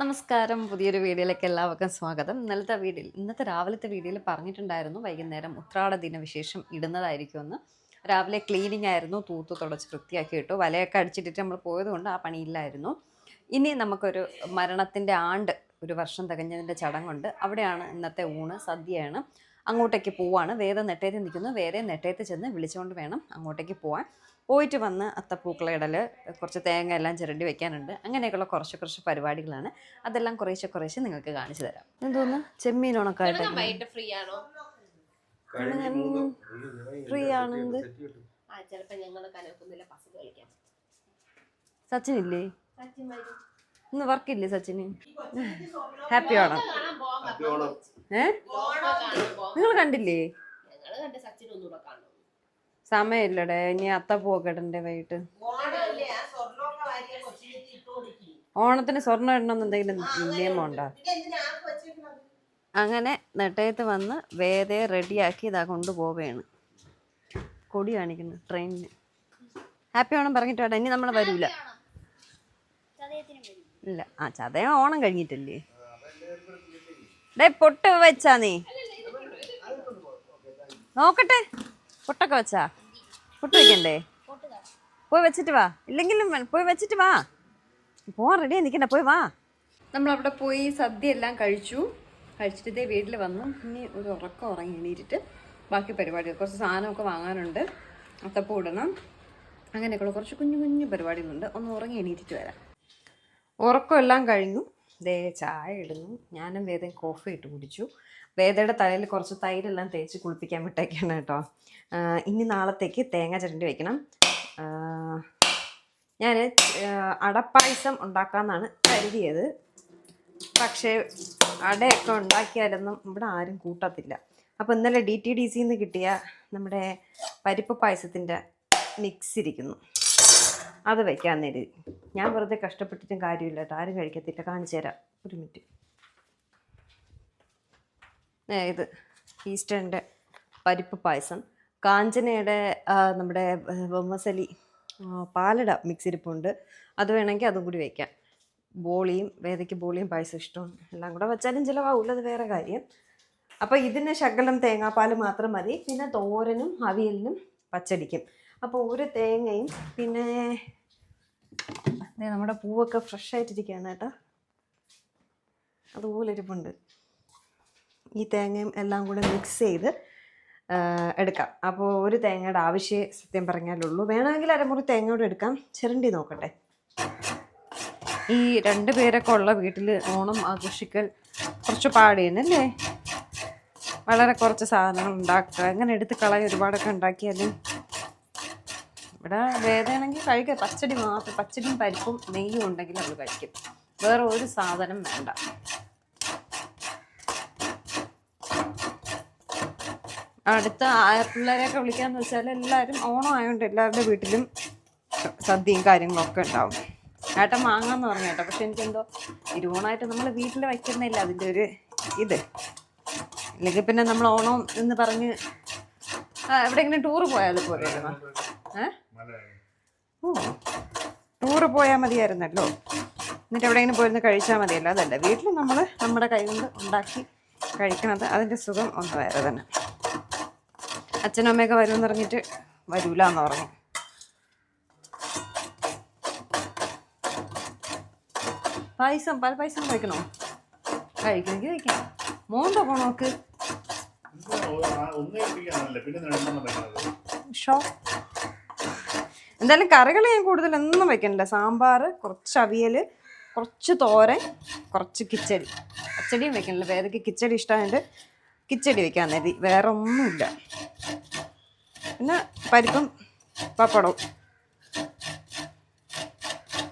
നമസ്കാരം. പുതിയൊരു വീഡിയോയിലേക്ക് എല്ലാവർക്കും സ്വാഗതം. ഇന്നലത്തെ വീഡിയോയിൽ ഇന്നത്തെ രാവിലത്തെ വീഡിയോയിൽ പറഞ്ഞിട്ടുണ്ടായിരുന്നു വൈകുന്നേരം ഉത്രാട ദിനവിശേഷം ഇടുന്നതായിരിക്കുമെന്ന്. രാവിലെ ക്ലീനിങ് ആയിരുന്നു തൂത്ത് തുടച്ച് വൃത്തിയാക്കി ഇട്ടു വലയൊക്കെ അടിച്ചിട്ടിട്ട് നമ്മൾ പോയതുകൊണ്ട് ആ പണിയില്ലായിരുന്നു. ഇനി നമുക്കൊരു മരണത്തിന്റെ ആണ്ട് ഒരു വർഷം തികഞ്ഞതിന്റെ ചടങ്ങുണ്ട്. അവിടെയാണ് ഇന്നത്തെ ഊണ് സദ്യയാണ്. അങ്ങോട്ടേക്ക് പോവാണ്. വേദം നെട്ടേത്ത് നിൽക്കുന്നു. വേദം നെട്ടേത്ത് ചെന്ന് വിളിച്ചുകൊണ്ട് വേണം അങ്ങോട്ടേക്ക് പോവാൻ. പോയിട്ട് വന്ന് അത്തപ്പൂക്കളയിടൽ കുറച്ച് തേങ്ങ എല്ലാം ചിരണ്ടി വെക്കാനുണ്ട്. അങ്ങനെയൊക്കെയുള്ള കുറച്ച് കുറച്ച് പരിപാടികളാണ്. അതെല്ലാം കുറേശ്ശെ കുറേശ്ശെ നിങ്ങൾക്ക് കാണിച്ചു തരാം. എന്തോന്ന്? ചെമ്മീൻ ഉണക്കായിട്ട് ഫ്രീ ആണോ? ഫ്രീ ആണെങ്കിൽ വരും. ഇന്ന് വർക്കില്ലേ സച്ചിന്? ഹാപ്പി പറഞ്ഞു. ഏ. നിങ്ങൾ കണ്ടില്ലേ? സമയമില്ലടേ ഇനി അത്ത ഇടണ്ടേ വൈകിട്ട്. ഓണത്തിന് സ്വർണം ഇടണമെന്ന് എന്തെങ്കിലും നിയമം ഉണ്ടോ. അങ്ങനെ നെട്ടയത്ത് വന്ന് വേദയെ റെഡിയാക്കി ഇതാ കൊണ്ടുപോവുകയാണ് കൊടി കാണിക്കുന്നു ട്രെയിനിന്. ഹാപ്പി ഓണം പറഞ്ഞിട്ട് വേണ്ട ഇനി നമ്മൾ വരൂല. ഇല്ല. ആ ചതയം ഓണം കഴിഞ്ഞിട്ടല്ലേ? ഡേ പൊട്ട് വെച്ചാ നീ. നോക്കട്ടെ. പൊട്ടൊക്കെ വെച്ചാ. പൊട്ട് വെക്കണ്ടേ? പോയി വെച്ചിട്ട് വാ. ഇല്ലെങ്കിലും പോയി വെച്ചിട്ട് വാ. പോവാൻ റെഡിയായി നിൽക്കണ്ട പോയി വാ. നമ്മളവിടെ പോയി സദ്യ എല്ലാം കഴിച്ചു. കഴിച്ചിട്ട് ഇതേ വീട്ടിൽ വന്നു. ഇനി ഒരു ഉറക്കം ഉറങ്ങി എണീറ്റിട്ട് ബാക്കി പരിപാടികൾ. കുറച്ച് സാധനമൊക്കെ വാങ്ങാനുണ്ട്. അത്തപ്പം ഇടണം. അങ്ങനെയൊക്കെയുള്ള കുറച്ച് കുഞ്ഞു കുഞ്ഞു പരിപാടികളുണ്ട്. ഒന്ന് ഉറങ്ങി എണീറ്റിട്ട് വരാം. ഉറക്കം എല്ലാം കഴിഞ്ഞു. ദേ ചായ ഇടുന്നു. ഞാനും വേദം കോഫി ഇട്ട് കുടിച്ചു. വേദയുടെ തലയിൽ കുറച്ച് തൈരെല്ലാം തേച്ച് കുളിപ്പിക്കാൻ വിട്ടേക്കാണ് കേട്ടോ. ഇനി നാളത്തേക്ക് തേങ്ങ ചിരണ്ടി വെക്കണം. ഞാൻ അടപ്പായസം ഉണ്ടാക്കാമെന്നാണ് കരുതിയത്. പക്ഷേ അടയൊക്കെ ഉണ്ടാക്കിയാലൊന്നും ഇവിടെ ആരും കൂട്ടത്തില്ല. അപ്പോൾ ഇന്നലെ ഡി ടി ഡി സിന്ന് കിട്ടിയ നമ്മുടെ പരിപ്പ് പായസത്തിന്റെ മിക്സ് ഇരിക്കുന്നു. അത് വയ്ക്കാൻ നേരി ഞാൻ വെറുതെ കഷ്ടപ്പെട്ടിട്ടും കാര്യമില്ല കേട്ടോ. ആരും കഴിക്കത്തില്ല. കാണിച്ചു തരാം. ഒരു മിനിറ്റ്. ഇത് ഈസ്റ്ററിന്റെ പരിപ്പ് പായസം. കാഞ്ചനയുടെ നമ്മുടെ ബൊമ്മസലി പാലട മിക്സിരിപ്പുണ്ട് അത് വേണമെങ്കിൽ അതും കൂടി വയ്ക്കാം ബോളിയും വേദയ്ക്ക് ബോളിയും പായസം ഇഷ്ടമാണ്. എല്ലാം കൂടെ വെച്ചാലും ചിലവാകില്ല അത് വേറെ കാര്യം. അപ്പോൾ ഇതിന് ശകലം തേങ്ങാപ്പാൽ മാത്രം മതി. പിന്നെ തോരനും അവിയലിനും പച്ചടിക്കും. അപ്പോൾ ഒരു തേങ്ങയും പിന്നെ നമ്മുടെ പൂവൊക്കെ ഫ്രഷ് ആയിട്ടിരിക്കുകയാണ് കേട്ടോ. അതുപോലെ ഇരിപ്പുണ്ട് ഈ തേങ്ങയും എല്ലാം കൂടെ മിക്സ് ചെയ്ത് എടുക്കാം. അപ്പോൾ ഒരു തേങ്ങയുടെ ആവശ്യമേ സത്യം പറഞ്ഞാലുള്ളൂ. വേണമെങ്കിൽ അരമുറി തേങ്ങയോടെ എടുക്കാം. ചിരണ്ടി നോക്കട്ടെ. ഈ രണ്ട് പേരൊക്കെ ഉള്ള വീട്ടിൽ ഓണം ആഘോഷിക്കൽ കുറച്ച് പാടിയെന്നല്ലേ? വളരെ കുറച്ച് സാധനങ്ങൾ ഉണ്ടാക്കുക. അങ്ങനെ എടുത്ത് കളയ ഒരുപാടൊക്കെ ഉണ്ടാക്കിയാൽ ഇവിടെ വേദയാണെങ്കിൽ കഴിക്കുക പച്ചടി മാത്രം പച്ചടിയും പരിപ്പും നെയ്യും ഉണ്ടെങ്കിൽ അവൾ കഴിക്കും. വേറെ ഒരു സാധനം വേണ്ട. അടുത്ത പിള്ളേരെയൊക്കെ വിളിക്കാന്ന് വെച്ചാൽ എല്ലാവരും ഓണം ആയതുകൊണ്ട് എല്ലാവരുടെ വീട്ടിലും സദ്യയും കാര്യങ്ങളൊക്കെ ഉണ്ടാവും. ഏട്ടൻ വാങ്ങാന്ന് പറഞ്ഞു കേട്ടോ. പക്ഷെ എനിക്കെന്തോ തിരുവോണമായിട്ട് നമ്മൾ വീട്ടിൽ വയ്ക്കുന്നില്ല അതിന്റെ ഒരു ഇത്. അല്ലെങ്കിൽ പിന്നെ നമ്മൾ ഓണം എന്ന് പറഞ്ഞ് ആ, ഇങ്ങനെ ടൂറ് പോയാൽ പോരായിരുന്നു ഓ ടൂറ് പോയാൽ മതിയായിരുന്നല്ലോ. എന്നിട്ട് എവിടെയെങ്കിലും പോയിരുന്ന് കഴിച്ചാൽ മതിയല്ലോ. അതല്ല വീട്ടിൽ നമ്മൾ നമ്മുടെ കൈ കൊണ്ട് ഉണ്ടാക്കി കഴിക്കണത്. അതിന്റെ സുഖം ഒന്ന് വേറെ തന്നെ. അച്ഛനും അമ്മയൊക്കെ വരുമെന്ന് പറഞ്ഞിട്ട് വരൂല എന്ന് പറഞ്ഞു. പായസം പാൽ പായസം കഴിക്കണോ? കഴിക്കണമെങ്കിൽ കഴിക്കാം. മോണ്ടോ പോണോക്ക് ഷോ എന്തായാലും കറികൾ ഞാൻ കൂടുതലൊന്നും വെക്കണില്ല. സാമ്പാർ കുറച്ച് അവിയൽ കുറച്ച് തോരൻ കുറച്ച് കിച്ചടി. പച്ചടിയും വെക്കണില്ല. വേദയ്ക്ക് കിച്ചടി ഇഷ്ടമായിട്ട് കിച്ചടി വെക്കാൻ നേരി വേറെ ഒന്നുമില്ല. പിന്നെ പരിപ്പും പപ്പടവും.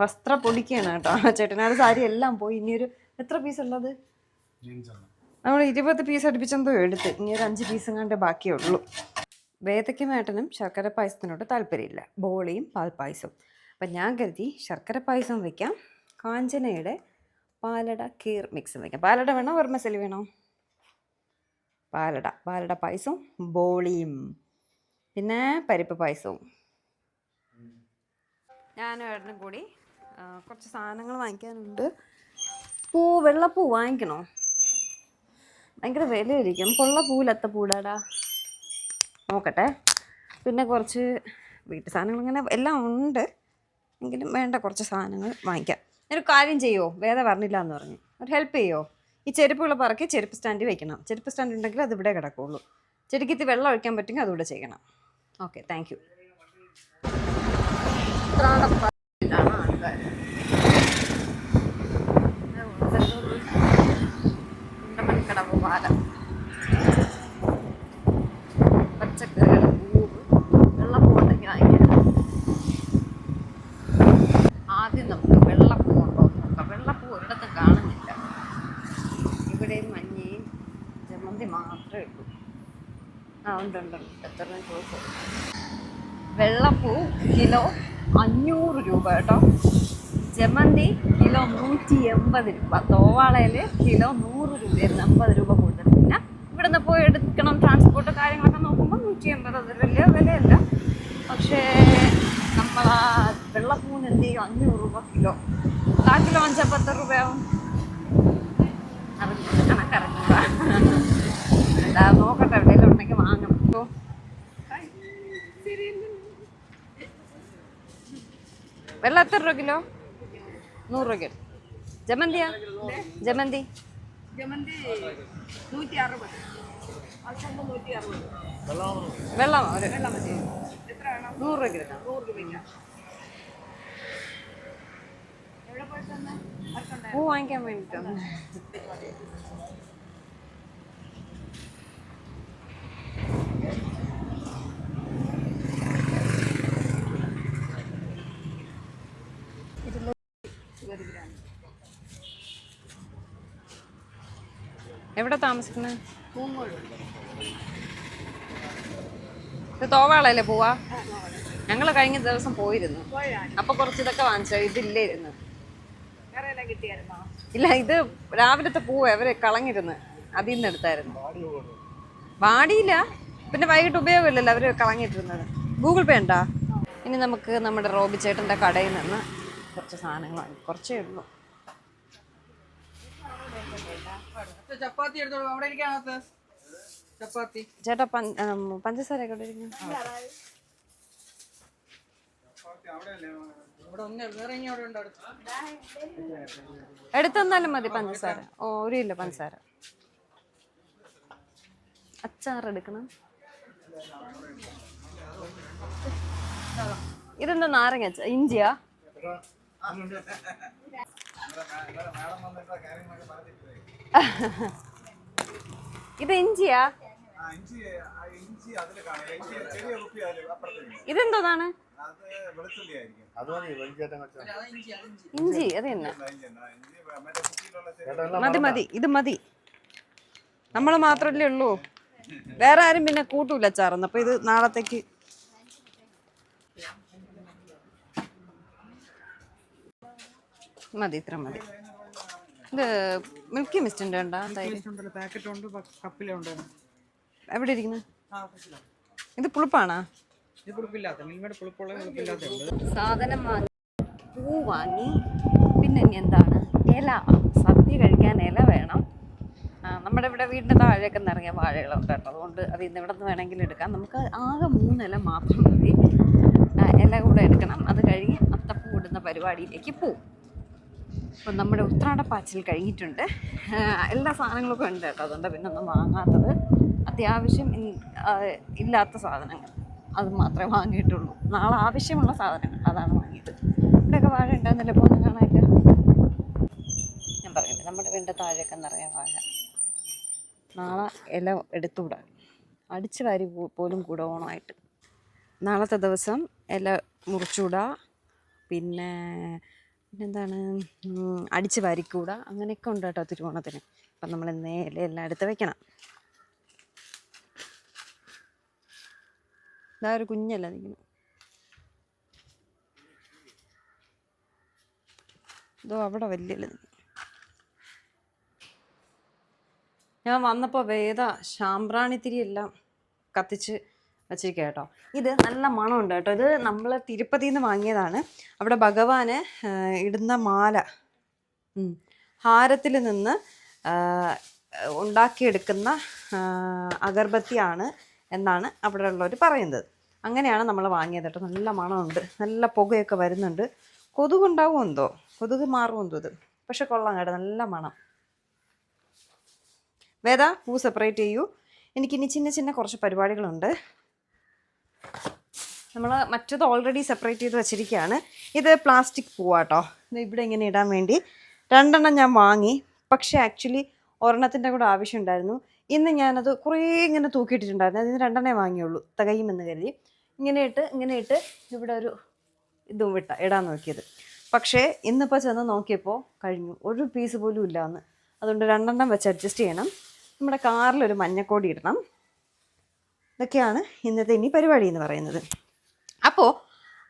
വസ്ത്ര പൊടിക്കാണ് കേട്ടോ. ചേട്ടനാട് സാരി എല്ലാം പോയി. ഇനിയൊരു എത്ര പീസ് ഉള്ളത്? നമ്മൾ ഇരുപത് പീസ് അടുപ്പിച്ചെന്തോ എടുത്ത്. ഇനി ഒരു അഞ്ച് പീസും കണ്ടേ ബാക്കിയേ ഉള്ളൂ. വേദയ്ക്കും ഏട്ടനും ശർക്കര പായസത്തിനോട് താല്പര്യമില്ല. ബോളിയും പാൽപ്പായസവും. അപ്പം ഞാൻ കരുതി ശർക്കര പായസം വയ്ക്കാം കാഞ്ചനയുടെ പാലട കീർ മിക്സും വയ്ക്കാം പാലട വേണോ? വർമ്മസലി വേണോ? പാലട. പാലട പായസവും ബോളിയും. പിന്നെ പരിപ്പ് പായസവും. ഞാനും ഏട്ടനും കൂടി കുറച്ച് സാധനങ്ങൾ വാങ്ങിക്കാനുണ്ട്. പൂ വെള്ളപ്പൂ വാങ്ങിക്കണോ? ഭയങ്കര വിലയായിരിക്കും. കൊള്ള പൂവിലത്ത പൂടാടാ നോക്കട്ടെ. പിന്നെ കുറച്ച് വീട്ടു സാധനങ്ങൾ ഇങ്ങനെ എല്ലാം ഉണ്ട്. എങ്കിലും വേണ്ട കുറച്ച് സാധനങ്ങൾ വാങ്ങിക്കാം. ഒരു കാര്യം ചെയ്യുമോ വേദ പറഞ്ഞില്ല എന്ന് പറഞ്ഞു. ഒരു ഹെൽപ്പ് ചെയ്യുമോ ഈ ചെരുപ്പുകൾ പറക്കി ചെരുപ്പ് സ്റ്റാൻഡിൽ വെക്കണം. ചെരുപ്പ് സ്റ്റാൻഡ് ഉണ്ടെങ്കിൽ അത് ഇവിടെ കിടക്കുള്ളൂ. വെള്ളം ഒഴിക്കാൻ പറ്റുമെങ്കിൽ അതുകൂടെ ചെയ്യണം. ഓക്കെ താങ്ക് യു ഉണ്ടമൺകടവ് പാലം പച്ചക്കറിയുടെ പൂവ് വെള്ളപ്പൂണ്ടെങ്കിൽ വാങ്ങിക്കാം ആദ്യം നമുക്ക് വെള്ളപ്പൂ ഉണ്ടോ എന്ന് നോക്കാം വെള്ളപ്പൂ ഒരിടത്തും കാണുന്നില്ല ഇവിടെയും മഞ്ഞയും ജമന്തി മാത്രമേ ഉള്ളൂ ആ വെള്ളപ്പൂ കിലോ അഞ്ഞൂറ് രൂപ കേട്ടോ. ജമന്തി കിലോ നൂറ്റി എൺപത് രൂപ. തോവാളയിൽ കിലോ നൂറ് രൂപ അമ്പത് രൂപ കൂടുതൽ. പിന്നെ ഇവിടുന്ന് പോയി എടുക്കണം ട്രാൻസ്പോർട്ട് കാര്യങ്ങളൊക്കെ നോക്കുമ്പോൾ നൂറ്റി എൺപത് അത് വലിയ വിലയല്ല. പക്ഷേ നമ്മൾ വെള്ളപ്പൂവിന് എന്ത് ചെയ്യും? അഞ്ഞൂറ് രൂപ കിലോ. കാ കിലോ അഞ്ചാൽ പത്ത് രൂപയാവും അറിഞ്ഞില്ല കണക്കറിഞ്ഞൂടാ എന്താ നോക്കട്ടെ എവിടെയെങ്കിലും ഉണ്ടെങ്കിൽ വാങ്ങണം ഓ വെള്ളം എത്ര രൂപ കിലോ? നൂറ് രൂപ കിലോ ജമന്തിയാ? ജമന്തി? വെള്ളം ഒരു നൂറ് രൂപ കിലോ. പൂ വാങ്ങിക്കാൻ വേണ്ടിയിട്ടാണ് എവിടെ താമസിക്കുന്നത് ഇത് തോവാളല്ലേ പോവാ? ഞങ്ങൾ കഴിഞ്ഞ ദിവസം പോയിരുന്നു. അപ്പൊ കുറച്ച് ഇതൊക്കെ വാങ്ങിച്ചോ ഇതില്ലായിരുന്നു ഇല്ല ഇത് രാവിലത്തെ പൂവ്. അവർ കളഞ്ഞിരുന്ന്. അതിൽ നിന്ന് എടുത്തായിരുന്നു. വാടിയില്ല. പിന്നെ വൈകിട്ട് ഉപയോഗമില്ലല്ലോ അവർ കളഞ്ഞിട്ടിരുന്നത്. ഗൂഗിൾ പേ ഉണ്ടോ? ഇനി നമുക്ക് നമ്മുടെ റോബി ചേട്ടന്റെ കടയിൽ നിന്ന് കുറച്ച് സാധനങ്ങൾ കുറച്ചേ ഉള്ളൂ. ചപ്പാത്തി എടുത്തോളൂ. അവിടെ ഇരിക്കാനകത്ത് ചപ്പാത്തി. ചേട്ടാ പഞ്ചസാര ഒക്കെ ഇവിടെ എടുത്തന്നാലും മതി പഞ്ചസാര. ഓ ഒരു കിലോ പഞ്ചസാര. അച്ചാർ എടുക്കണം. ഇതെന്താ നാരങ്ങ ഇഞ്ചിയാ? ഇത് ഇഞ്ചിയാ? ഇതെന്തോന്നാണ് ഇഞ്ചി അത് ഇഞ്ചി ഇഞ്ചി അത് തന്നെ. മതി മതി ഇത് മതി. നമ്മൾ മാത്രല്ലേ ഉള്ളൂ. വേറെ ആരും പിന്നെ കൂട്ടൂല ചാറന്ന് അപ്പൊ ഇത് നാളത്തേക്ക് മതി ഇത്ര മതി. ഇത് മിൽക്കി മിസ്റ്റിന്റെ ഉണ്ടോ? പാക്കറ്റ് ഉണ്ട് കപ്പിലുണ്ട്. എവിടെ ഇരിക്കുന്നു. ഇത് പുളിപ്പാണോ? ഉണ്ട്. സാധനം വാങ്ങി പൂ വാങ്ങി. പിന്നെ ഇനി എന്താണ്? ഇല. സദ്യ കഴിക്കാൻ ഇല വേണം. നമ്മുടെ ഇവിടെ വീടിന്റെ താഴെയൊക്കെ നിറങ്ങിയ വാഴകളുണ്ട് കേട്ടോ. അതുകൊണ്ട് അത് ഇന്ന് ഇവിടെ നിന്ന് വേണമെങ്കിൽ എടുക്കാം. നമുക്ക് ആകെ മൂന്നില മാത്രം മതി. ഇല കൂടെ എടുക്കണം. അത് കഴിഞ്ഞ് അത്തപ്പൂ ഇടുന്ന പരിപാടിയിലേക്ക് പോവും. അപ്പം നമ്മുടെ ഉത്രാടപ്പാച്ചിൽ കഴിഞ്ഞിട്ടുണ്ട്. ആ, എല്ലാ സാധനങ്ങളൊക്കെ ഉണ്ട് കേട്ടോ. അതുകൊണ്ട് പിന്നെ ഒന്നും വാങ്ങാത്തത്. അത്യാവശ്യം ഇല്ലാത്ത സാധനങ്ങൾ. അത് മാത്രമേ വാങ്ങിയിട്ടുള്ളൂ. നാളെ ആവശ്യമുള്ള സാധനങ്ങൾ അതാണ് വാങ്ങിയത്. ഇവിടെയൊക്കെ വാഴ ഉണ്ടാകുന്നില്ല പോകുന്ന കാണാനില്ല ഞാൻ പറയുന്നത് നമ്മുടെ വീടിന്റെ താഴെയൊക്കെ നിറയെ വാഴ. നാളെ ഇല എടുത്തുകൂടാ അടിച്ചു വാരി പോലും കൂടെ ഓണമായിട്ട് നാളത്തെ ദിവസം ഇല മുറിച്ചുകൂടാ പിന്നെ പിന്നെന്താണ് അടിച്ച് വരിക്കൂട. അങ്ങനെയൊക്കെ ഉണ്ട് കേട്ടോ തിരുവോണത്തിന്. അപ്പം നമ്മൾ നേരെ എല്ലാം എടുത്ത് വെക്കണം. ഇതാ ഒരു കുഞ്ഞല്ല നിൽക്കുന്നു ഇതോ അവിടെ വലിയ ഞാൻ വന്നപ്പോൾ വേദ ശാമ്പ്രാണിത്തിരി എല്ലാം കത്തിച്ച് വച്ചിരിക്കുക കേട്ടോ. ഇത് നല്ല മണമുണ്ട് കേട്ടോ. ഇത് നമ്മൾ തിരുപ്പതിയിൽ നിന്ന് വാങ്ങിയതാണ്. അവിടെ ഭഗവാന് ഇടുന്ന മാല ഹാരത്തിൽ നിന്ന് ഉണ്ടാക്കിയെടുക്കുന്ന അഗർബത്തിയാണ് എന്നാണ് അവിടെ ഉള്ളവർ പറയുന്നത്. അങ്ങനെയാണ് നമ്മൾ വാങ്ങിയത് കേട്ടോ. നല്ല മണമുണ്ട്. നല്ല പുകയൊക്കെ വരുന്നുണ്ട്. കൊതുകുണ്ടാവും എന്തോ? കൊതുക് മാറും എന്തോ ഇത്. പക്ഷെ കൊള്ളാം കേട്ടോ. നല്ല മണം. വേദ പൂ സെപ്പറേറ്റ് ചെയ്യൂ. എനിക്കിനി ചിന്ന ചിന്ന കുറച്ച് പരിപാടികളുണ്ട്. നമ്മൾ മറ്റത് ഓൾറെഡി സെപ്പറേറ്റ് ചെയ്ത് വെച്ചിരിക്കുകയാണ്. ഇത് പ്ലാസ്റ്റിക് പൂവാട്ടോ ഇവിടെ ഇങ്ങനെ ഇടാൻ വേണ്ടി രണ്ടെണ്ണം ഞാൻ വാങ്ങി. പക്ഷേ ആക്ച്വലി ഒരെണ്ണത്തിന്റെ കൂടെ ആവശ്യമുണ്ടായിരുന്നു. ഇന്ന് ഞാനത് കുറേ ഇങ്ങനെ തൂക്കിയിട്ടിട്ടുണ്ടായിരുന്നു. അതിന് രണ്ടെണ്ണേ വാങ്ങിയുള്ളൂ. തികയും എന്ന് കരുതി. ഇങ്ങനെ ഇട്ട് ഇങ്ങനെ ഇട്ട് ഇവിടെ ഒരു ഇതും വിട്ട ഇടാൻ നോക്കിയത്. പക്ഷേ ഇന്നിപ്പോൾ ചെന്ന് നോക്കിയപ്പോൾ കഴിഞ്ഞു. ഒരു പീസ് പോലും ഇല്ല എന്ന് അതുകൊണ്ട് രണ്ടെണ്ണം വെച്ച് അഡ്ജസ്റ്റ് ചെയ്യണം. നമ്മുടെ കാറിലൊരു മഞ്ഞക്കോടി ഇടണം. ഇതൊക്കെയാണ് ഇന്നത്തെ ഇനി പരിപാടി എന്ന് പറയുന്നത്. അപ്പോൾ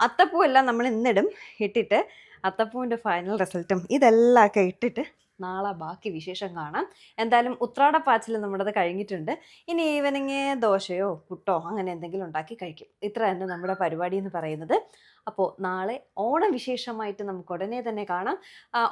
അത്തപ്പൂ എല്ലാം നമ്മൾ ഇന്നിടും ഇട്ടിട്ട് അത്തപ്പൂവിന്റെ ഫൈനൽ റിസൾട്ടും ഇതെല്ലാം ഒക്കെ ഇട്ടിട്ട് നാളെ ബാക്കി വിശേഷം കാണാം. എന്തായാലും ഉത്രാടപ്പാച്ചിൽ നമ്മുടേത് കഴിഞ്ഞിട്ടുണ്ട്. ഇനി ഈവനിങ് ദോശയോ പുട്ടോ അങ്ങനെ എന്തെങ്കിലും ഉണ്ടാക്കി കഴിക്കും. ഇത്ര തന്നെ നമ്മുടെ പരിപാടി എന്ന് പറയുന്നത്. അപ്പോൾ നാളെ ഓണവിശേഷമായിട്ട് നമുക്ക് ഉടനെ തന്നെ കാണാം.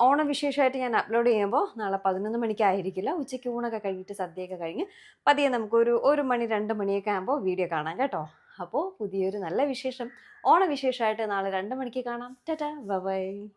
ഓണവിശേഷമായിട്ട് ഞാൻ അപ്ലോഡ് ചെയ്യുമ്പോൾ നാളെ പതിനൊന്ന് മണിക്കായിരിക്കില്ല ഉച്ചയ്ക്ക് ഊണൊക്കെ കഴിഞ്ഞിട്ട് സദ്യയൊക്കെ കഴിഞ്ഞ് പതിയെ നമുക്കൊരു ഒരു മണി രണ്ട് മണിയൊക്കെ ആകുമ്പോൾ വീഡിയോ കാണാം കേട്ടോ. അപ്പോൾ പുതിയൊരു നല്ല വിശേഷം. ഓണവിശേഷമായിട്ട് നാളെ രണ്ട് മണിക്ക് കാണാം. Tata bye.